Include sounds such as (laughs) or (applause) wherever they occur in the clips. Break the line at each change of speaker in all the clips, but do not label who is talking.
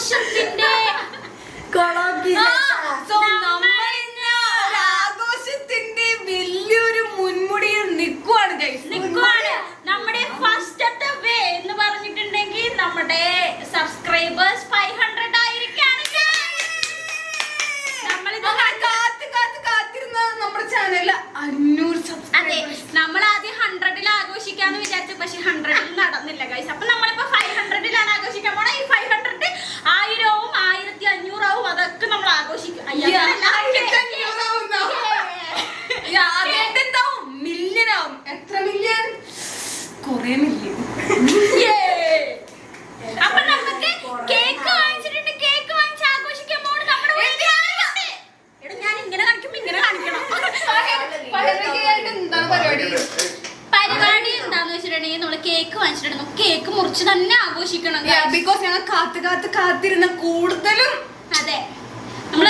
ആഘോഷത്തിന്റെ
കൊളോക്കിയിലെ
Yay. അപ്പൊ നമുക്ക് കേക്ക് വാങ്ങിച്ചിട്ടുണ്ട്. കേക്ക് വാങ്ങിച്ച് ആഘോഷിക്കാൻ പോണ് നമ്മുടെ? എടാ ഞാൻ ഇങ്ങനെ കാണിക്കുമ്പോ ഇങ്ങനെ കാണിക്കണം. (laughs)
എന്താണ് പരിപാടി?
പരിപാടി? എന്താന്ന് വെച്ചിട്ടുണ്ടെങ്കിൽ നമ്മൾ കേക്ക് വാങ്ങിച്ചിട്ടുണ്ട് കേക്ക് മുറിച്ച് തന്നെ ആഘോഷിക്കണം.
ബിക്കോസ് ഞങ്ങൾ കാത്ത് കാത്ത് കാത്തിരുന്ന കൂടുതലും
അതെ. നമ്മൾ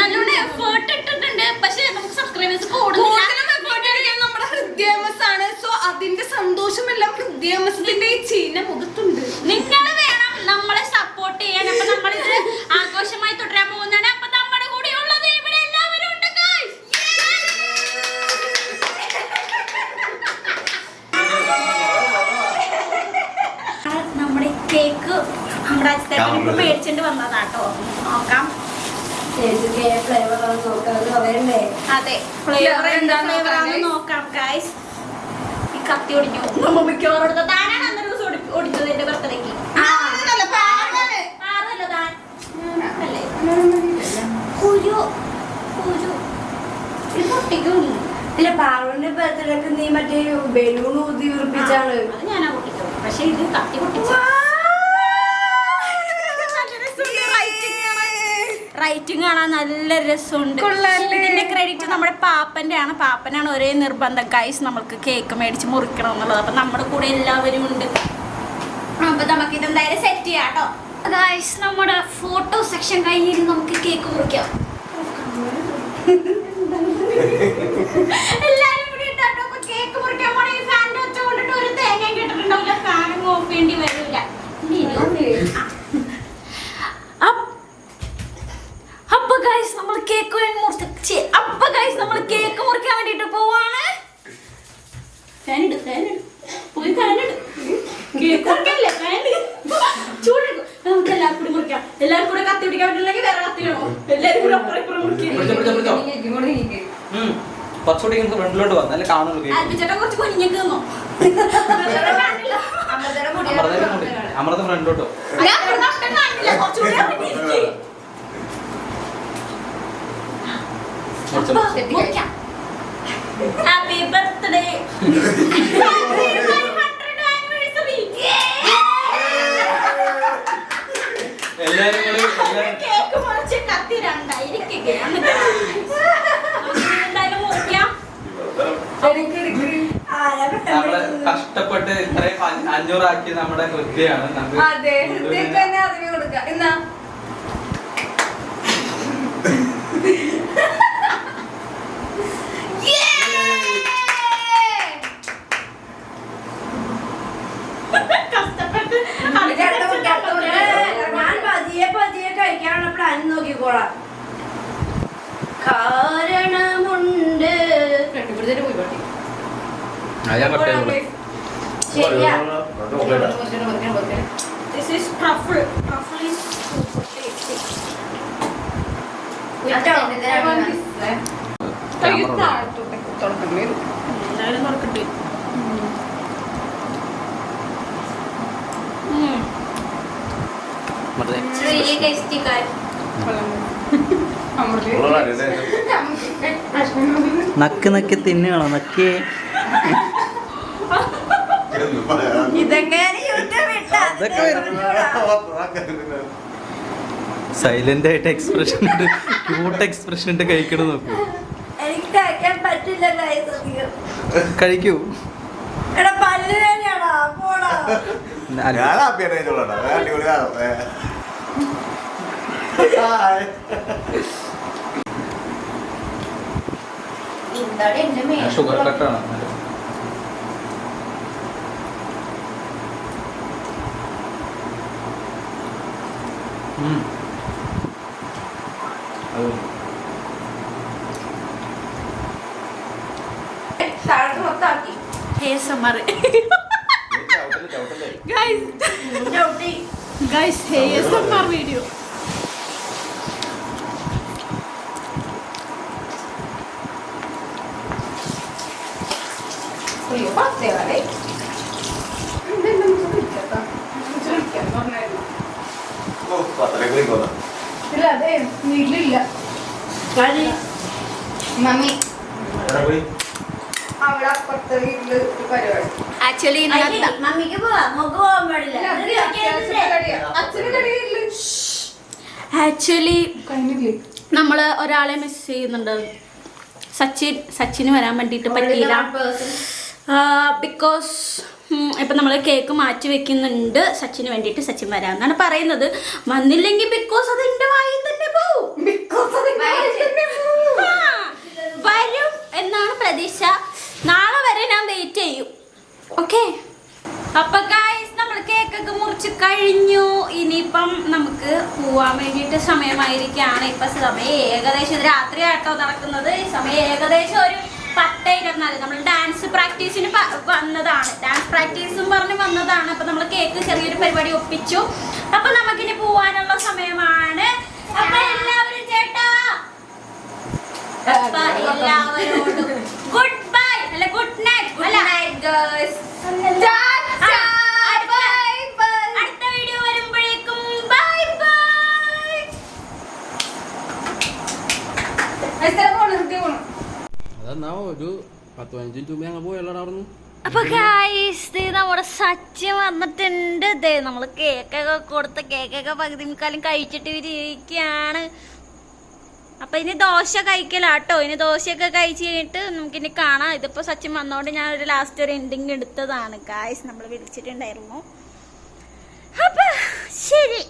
നല്ലോണം എഫേർട്ട് ഇട്ടിട്ടുണ്ട് പക്ഷെ നമുക്ക് സബ്സ്ക്രൈബേഴ്സ്
കൂടുതലും
കൂടുതൽ
effort എടുക്കുന്നത് നമ്മുടെ ഹൃദയമസാണ് സോ അതിന്റെ സന്തോഷമെല്ലാം ഹൃദയമസത്തിന്റെ ഈ ചീന മുഖത്തുണ്ട്
നിങ്ങൾ വേണം നമ്മളെ സപ്പോർട്ട് ചെയ്യാൻ അപ്പൊ നമ്മളിത് ആഘോഷമായി തുടരാൻ പോകുന്നതാണ് അപ്പൊ നമ്മുടെ കൂടെ ഉള്ളത് ഇവിടെ എല്ലാവരും ഉണ്ട് guys. നമ്മുടെ കേക്ക് നമ്മുടെ അച്ഛൻ മേടിച്ചിട്ട് വന്നതാട്ടോ. നോക്കാം. അതെ. ഫ്ലേവർ എന്താ
നോക്കാം,
ഗൈസ് ഈ കത്തി ഒടിഞ്ഞു. നമ്മ മിക്കവാറും താനാണ് അന്ന് ദിവസം ഒടിച്ചത് എന്റെ ബർത്ത്ഡേക്ക്
ഇല്ല പാറുവിന്റെ ബർത്ത്ഡേക്ക് നീ മറ്റേ ബലൂൺ ഊതി ഉറപ്പിച്ചാണ്.
അത് ഞാനാ പൊട്ടിച്ചത്. പക്ഷെ ഇത് കത്തി പൊട്ടിച്ചു റൈറ്റിംഗ് കാണാൻ നല്ല രസമുണ്ട്? ഇതിന്റെ ക്രെഡിറ്റ് നമ്മുടെ പാപ്പന്റെ ആണ് പാപ്പനാണ് ഒരേ നിർബന്ധം. കൈസ് നമ്മൾക്ക് കേക്ക് മേടിച്ച് മുറിക്കണം എന്നുള്ളത് അപ്പൊ നമ്മുടെ കൂടെ എല്ലാവരും ഉണ്ട്. അപ്പൊ നമുക്ക് ഇതെന്തായാലും സെറ്റ് ചെയ്യാം കേട്ടോ നമ്മുടെ ഫോട്ടോ സെക്ഷൻ കഴിഞ്ഞിട്ട് നമുക്ക് കേക്ക് മുറിക്കാം (laughs) എല്ലാരും കൂടി ഇട്ടാട്ടോ അപ്പൊ കേക്ക് മുറിക്കാൻ പോണേ ഈ ഫാനിന്റെ ഒച്ച കൊണ്ടിട്ട് ഒരു തേങ്ങയും കിട്ടിട്ടുണ്ടാവില്ല ഫാനും ഓഫ് ചെയ്യേണ്ടി വരില്ല ഇനി ഇനി off ചെയ്യും. ആ. അപ്പ് അപ്പൊ ഗൈസ് നമ്മൾ കേക്ക് വേണ്ടി മുറിച്ച് അപ്പൊ ഗൈസ് നമ്മൾ കേക്ക് മുറിക്കാൻ വേണ്ടിട്ട് പോവാണ് ഫാൻ ഇട് ഫാൻ ഇട് പോയി ഫാൻ ഇട് കേക്ക് മുറിക്കല്ലേ ഫാൻ ചൂടെടുക്കും നമുക്ക് എല്ലാവർക്കും എല്ലാവർക്കും കൂടെ കത്തി പിടിക്കാൻ പറ്റില്ലെങ്കിൽ വേറെ കത്തി വേണോ? എല്ലാവരും കൂടെ അപ്പുറം ഇപ്പുറം.
കുറച്ചുകൂടി ഫ്രണ്ടിലോട്ട് വന്നു അല്ലെ കാണുള്ളൂ കേക്ക്
ആൽബിച്ചേട്ടൻ കുറച്ച് കുഞ്ഞിക്ക് തന്നോ
അമൃത ഫ്രണ്ടിലോട്ടോ
ഹാപ്പി ഇവിടെ ഒട്ടും കാണില്ല കുറച്ചുകൂടി അങ്ങോട്ട് ഇരിക്ക്. മുറിക്കാം. Happy birthday. Happy 500th anniversary.
എല്ലാരും കൂടി എല്ലാരും
കേക്ക് മുറിച്ച് കത്തി രണ്ടായിരിക്കുകയാണ് നമുക്ക് എന്തായാലും മുറിക്കാം
നമ്മൾ കഷ്ടപ്പെട്ട് ഇത്രയും അഞ്ഞ- അഞ്ഞൂറാക്കി നമ്മുടെ ഹൃദയാണ്.
അതെ ഹൃദയം തന്നെ അതിന് കൊടുക്കാം എന്നാ
tasty. Guys.
നക്ക് നക്കി തിന്നുകയാണോ? നക്കി. (laughs) വരും. സൈലന്റ് ആയിട്ട് എക്സ്പ്രഷൻ ക്യൂട്ട് എക്സ്പ്രഷൻ ഇട്ട് കഴിക്കണം നോക്കൂ. കഴിക്കൂ.
ഷുഗർ പല്ല് വേദനയാടാ പോടാ
അല്ല,
ഞാൻ ഹാപ്പിയായിട്ട് കഴിച്ചോളാം അടിപൊളിയാണ് ഏ. ഹായ്.
എന്താണ് എന്റെ മേൽ
ഷുഗർ കട്ടാണ് ഉം. Guys hey
S M
R.
ചവിട്ടല്ലേ
വീട്ടിലില്ല. മമ്മി. അവിടെ അപ്പുറത്തെ വീട്ടിൽ പരിപാടി.
ആക്ച്വലി
മമ്മിക്ക് പോവാൻ പാടില്ല.
ആക്ച്വലി
നമ്മൾ
നമ്മൾ ഒരാളെ മിസ് ചെയ്യുന്നുണ്ട്. സച്ചിൻ സച്ചിന് വരാൻ വേണ്ടിയിട്ട് പറ്റിയില്ല. ബിക്കോസ് ഇപ്പം നമ്മൾ കേക്ക് മാറ്റി വെക്കുന്നുണ്ട്. സച്ചിന് വേണ്ടിയിട്ട് സച്ചിൻ വരാമെന്നാണ് പറയുന്നത്. വന്നില്ലെങ്കിൽ ബിക്കോസ് അത് എന്റെ ആ, വരും എന്നാണ് പ്രതീക്ഷ. നാളെ വരെ ഞാൻ വെയിറ്റ് ചെയ്യും. ഓക്കെ അപ്പൊ ഗായ്സ് നമ്മൾ കേക്കൊക്കെ മുറിച്ച് കഴിഞ്ഞു. ഇനിയിപ്പം നമുക്ക് പോവാൻ വേണ്ടിയിട്ട് സമയമായിരിക്കുകയാണ് ഇപ്പൊ സമയം ഏകദേശം രാത്രി ആട്ടോ നടക്കുന്നത്. സമയം ഏകദേശം ഒരു പത്ത് ഇരുപത്തിനാല്. നമ്മൾ ഡാൻസ് പ്രാക്ടീസിന് വന്നതാണ്. ഡാൻസ് പ്രാക്ടീസും പറഞ്ഞ് വന്നതാണ്. അപ്പൊ നമ്മൾ കേക്ക് ചെറിയൊരു പരിപാടി ഒപ്പിച്ചു. അപ്പൊ നമുക്കിനി പോവാനുള്ള സമയമാണ്. അപ്പൊ എല്ലാവരും എല്ലാവരോടും. ഗുഡ് ബൈ അല്ല. ഗുഡ് നൈറ്റ് അടുത്ത- അടുത്ത വീഡിയോ വരുമ്പോഴേക്കും. ബൈ ബൈ
അതെന്നാ ഒരു പത്ത് പതിനഞ്ച് മിനിറ്റ് മുമ്പ് ഞങ്ങൾ പോയല്ലോടാ അവിടെ
അപ്പൊ ഗായ്സ് നമ്മുടെ സച്ചിൻ വന്നിട്ടുണ്ട്. ദേ നമ്മൾ കേക്കൊക്കെ കൊടുത്ത കേക്കൊക്കെ പകുതി മുക്കാലും കഴിച്ചിട്ട് ഇരിക്കുകയാണ്. അപ്പൊ ഇനി ദോശ കഴിക്കലാട്ടോ. ഇനി ദോശയൊക്കെ കഴിച്ച് കഴിഞ്ഞിട്ട് നമുക്കിനി കാണാം. ഇതിപ്പോ സച്ചിൻ വന്നോണ്ട് ഞാൻ ഒരു ലാസ്റ്റ് ഒരു എൻഡിങ് എടുത്തതാണ്. ഗായ്സ് നമ്മൾ വിളിച്ചിട്ടുണ്ടായിരുന്നു. അപ്പൊ ശരി.